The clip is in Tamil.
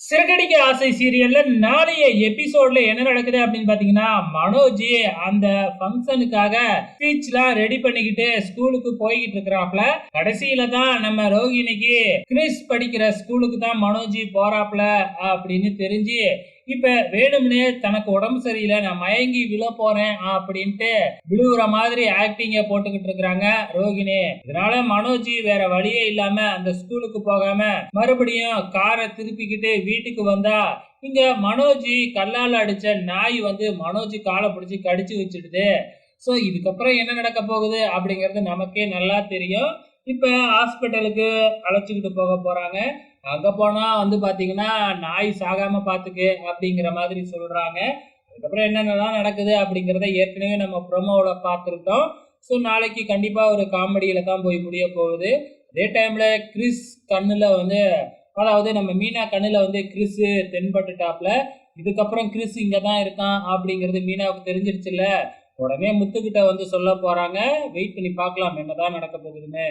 சிறகடிக்க ஆசை சீரியல்ல நாளைய எபிசோட்ல என்ன நடக்குது அப்படின்னு பாத்தீங்கன்னா மனோஜ் அந்த ஃபங்க்ஷனுக்காக ஸ்பீச்லாம் ரெடி பண்ணிக்கிட்டு ஸ்கூலுக்கு போய்கிட்டு இருக்கிறாப்ல கடைசியில தான் நம்ம ரோகிணிக்கு கிறிஸ் படிக்கிற ஸ்கூலுக்கு தான் மனோஜ் போறாப்ல அப்படின்னு தெரிஞ்சு இப்ப வேணும்னே தனக்கு உடம்பு சரியில்லை நான் மயங்கி விழ போறேன் அப்படின்ட்டு விழுவுற மாதிரி ஆக்டிங்க போட்டுக்கிட்டு இருக்கிறாங்க ரோகிணி. இதனால மனோஜி வேற வழியே இல்லாம அந்த ஸ்கூலுக்கு போகாம மறுபடியும் காரை திருப்பிக்கிட்டு வீட்டுக்கு வந்தா இங்க மனோஜி கல்லால அடிச்ச நாய் வந்து மனோஜி காலை பிடிச்சி கடிச்சு வச்சிடுது. ஸோ இதுக்கப்புறம் என்ன நடக்க போகுது அப்படிங்கிறது நமக்கே நல்லா தெரியும். இப்போ ஹாஸ்பிட்டலுக்கு அழைச்சிக்கிட்டு போக போகிறாங்க அங்கே போனால் வந்து பார்த்தீங்கன்னா நாய் சாகாமல் பார்த்துக்கு அப்படிங்கிற மாதிரி சொல்கிறாங்க அதுக்கப்புறம் என்னென்னலாம் நடக்குது அப்படிங்கிறத ஏற்கனவே நம்ம ப்ரோமோவில் பார்த்துருக்கோம் ஸோ நாளைக்கு கண்டிப்பாக ஒரு காமெடியில் தான் போய் முடிய போகுது. அதே டைமில் கிறிஸ் கண்ணில் வந்து அதாவது நம்ம மீனா கண்ணில் வந்து கிறிஸ் தென்பட்டுட்டாப்ல. இதுக்கப்புறம் கிறிஸ் இங்கே தான் இருக்கான் அப்படிங்கிறது மீனாவுக்கு தெரிஞ்சிருச்சுல்ல. உடனே முத்துக்கிட்ட வந்து சொல்ல போகிறாங்க வெயிட் பண்ணி பார்க்கலாம். என்னதான் நடக்க போகுதுன்னு.